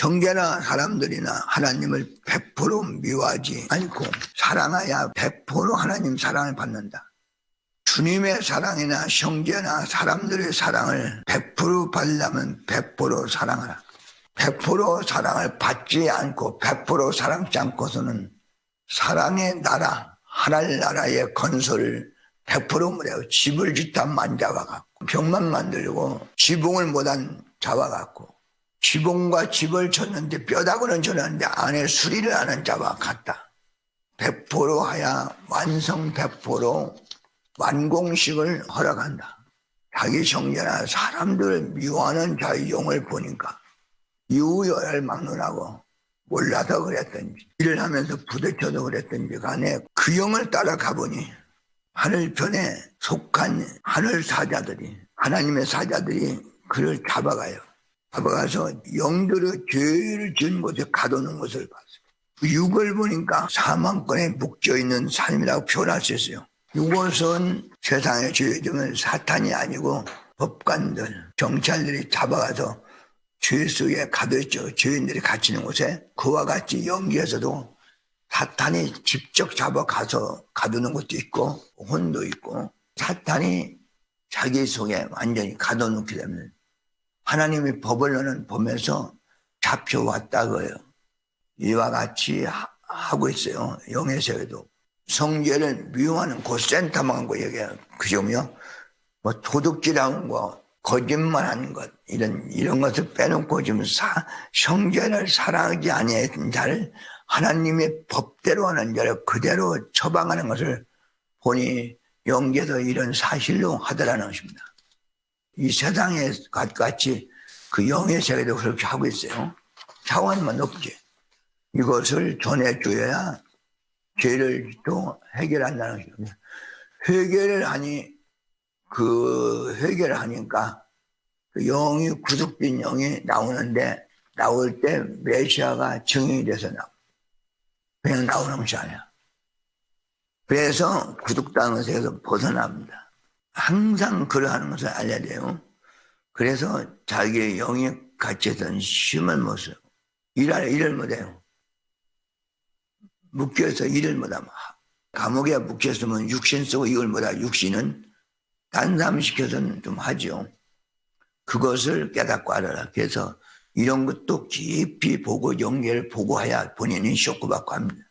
형제나 사람들이나 하나님을 100% 미워하지 않고 사랑해야 100% 하나님 사랑을 받는다. 주님의 사랑이나 형제나 사람들의 사랑을 100% 받으려면 100% 사랑하라. 100% 사랑을 받지 않고 100% 사랑지 않고서는 사랑의 나라, 하나님 나라의 건설을 100% 못해요. 집을 짓다 만자와 같고 벽만 만들고 지붕을 못한 자와 같고 지붕과 집을 쳤는데 뼈다구는 쳤는데 안에 수리를 하는 자와 같다. 100% 하야 완성 100% 완공식을 허락한다. 자기 형제나 사람들을 미워하는 자의 용을 보니까 이우열을 막론하고 몰라서 그랬던지 일을 하면서 부딪혀도 그랬던지 간에 그 영을 따라 가 보니 하늘편에 속한 하늘 사자들이 하나님의 사자들이 그를 잡아가요. 잡아가서 영들의 죄를 지은 곳에 가두는 것을 봤어요. 그 육을 보니까 사망권에 묶여있는 삶이라고 표현할 수 있어요. 이것은 세상의 죄 중은 사탄이 아니고 법관들, 경찰들이 잡아가서 죄 속에 가둬있죠. 죄인들이 갇히는 곳에 그와 같이 연기에서도 사탄이 직접 잡아가서 가두는 것도 있고 혼도 있고 사탄이 자기 속에 완전히 가둬놓게 되면 하나님이 법을 너는 보면서 잡혀왔다고요. 이와 같이 하- 하고 있어요. 세계도. 성죄를 미워하는 그 센터만 거 얘기해요. 그죠요? 뭐 도둑질하는 거, 거짓말하는 것 이런 이런 것을 빼놓고 지금 사 성죄를 사랑하지 아니한 자를 하나님의 법대로 하는 자를 그대로 처방하는 것을 보니 영계도 이런 사실로 하더라는 것입니다. 이 세상에 같이 그 영의 세계도 그렇게 하고 있어요. 차원만 높지. 이것을 전해줘야 죄를 또 해결한다는 것입니다. 회개를 하니 그 회개를 하니까 그 영이 구속된 영이 나오는데 나올 때 메시아가 증인이 돼서 나와. 그냥 나오는 것이 아니야. 그래서 구속당에서 벗어납니다. 항상 그러하는 것을 알려야 돼요. 그래서 자기의 영이 갇혀있던 힘을 못 써요. 일할, 일을 못해요. 묶여서 일을 못하면 감옥에 묶였으면 육신 쓰고 이걸 못하 육신은 단담 시켜서는 좀 하죠. 그것을 깨닫고 알아라. 그래서 이런 것도 깊이 보고 연계를 보고 해야 본인이 쇼크받고 합니다.